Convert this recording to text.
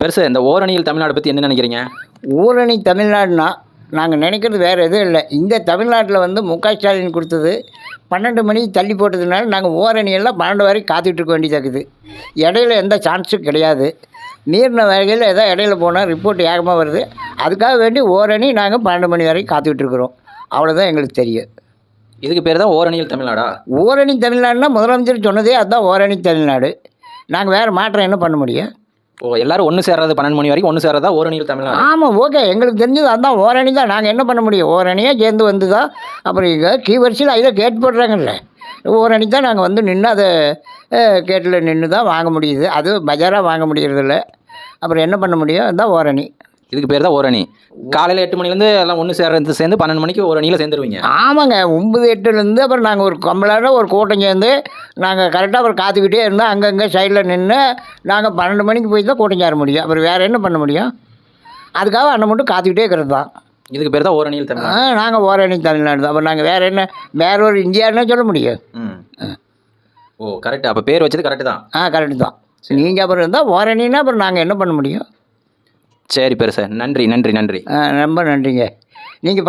பெருசு இந்த ஓரணியில் தமிழ்நாடு பற்றி என்ன நினைக்கிறீங்க? ஊரணி தமிழ்நாடுனா நாங்கள் நினைக்கிறது வேறு எதுவும் இல்லை. இந்த தமிழ்நாட்டில் வந்து மு க. ஸ்டாலின் கொடுத்தது பன்னெண்டு மணி தள்ளி போட்டதுனால நாங்கள் ஓரணி எல்லாம் பன்னெண்டு வரைக்கும் காத்துட்டு இருக்க வேண்டியதாக இருக்குது. இடையில எந்த சான்ஸும் கிடையாது. மீறின வகையில் ஏதோ இடையில போனால் ரிப்போர்ட் ஏகமாக வருது. அதுக்காக வேண்டி ஓரணி நாங்கள் பன்னெண்டு மணி வரைக்கும் காத்துக்கிட்டு இருக்கிறோம். அவ்வளோதான் எங்களுக்கு தெரியும். இதுக்கு பேர் தான் ஓரணியில் தமிழ்நாடா? ஓரணி தமிழ்நாடுனா முதலமைச்சர் சொன்னதே அதுதான் ஓரணி தமிழ்நாடு. நாங்கள் வேறு மாற்றம் என்ன பண்ண முடியும்? ஓ எல்லாரும் ஒன்று சேர்றது பன்னெண்டு மணி வரைக்கும் ஒன்று சேர்றதா ஓரணியில் தமிழ்நாடு? ஆமாம் ஓகே எங்களுக்கு தெரிஞ்சது அதான் ஓரணி தான். நாங்கள் என்ன பண்ண முடியும்? ஓரணியாக சேர்ந்து வந்து தான் அப்புறம் இங்கே கீ வரிசையில் அதில் கேட்டு போடுறாங்கல்ல ஓரணி தான் நாங்கள் வந்து நின்று அதை கேட்டில் நின்று தான் வாங்க முடியுது. அது பஜாராக வாங்க முடியறதில்ல. அப்புறம் என்ன பண்ண முடியும்? அதுதான் ஓரணி இதுக்கு பேர் தான் ஓரணி. காலையில் எட்டு மணிலேருந்து எல்லாம் ஒன்று சேர்றது சேர்ந்து பன்னெண்டு மணிக்கு ஓரணியில் சேர்ந்துருவீங்க. ஆமாங்க ஒம்பது எட்டுலேருந்து அப்புறம் நாங்கள் ஒரு கம்பளார ஒரு கூட்டம் சேர்ந்து நாங்கள் கரெக்டாக அப்புறம் காத்துக்கிட்டே இருந்தோம் அங்கங்கே சைடில் நின்று நாங்கள் பன்னெண்டு மணிக்கு போய் தான் கூட்டம் சேர முடியும். அப்புறம் வேறு என்ன பண்ண முடியும்? அதுக்காக அண்ணன் மட்டும் காத்துக்கிட்டே இருக்கிறது தான். இதுக்கு பேர் தான் ஓரணியில் ஆ தமிழ்நாடு நாங்கள் ஓரணி தமிழ்நாடு தான். அப்போ நாங்கள் வேறு என்ன வேற ஒரு இந்தியான்னு சொல்ல முடியும். ம். ஓ கரெக்ட் அப்போ பேர் வச்சது கரெக்டு தான். ஆ கரெக்டு தான். நீங்கள் அப்புறம் இருந்தால் ஓரணின்னா அப்புறம் நாங்கள் என்ன பண்ண முடியும்? சரி பெருசு. நன்றி நன்றி நன்றி. ரொம்ப நன்றிங்க. நீங்கள்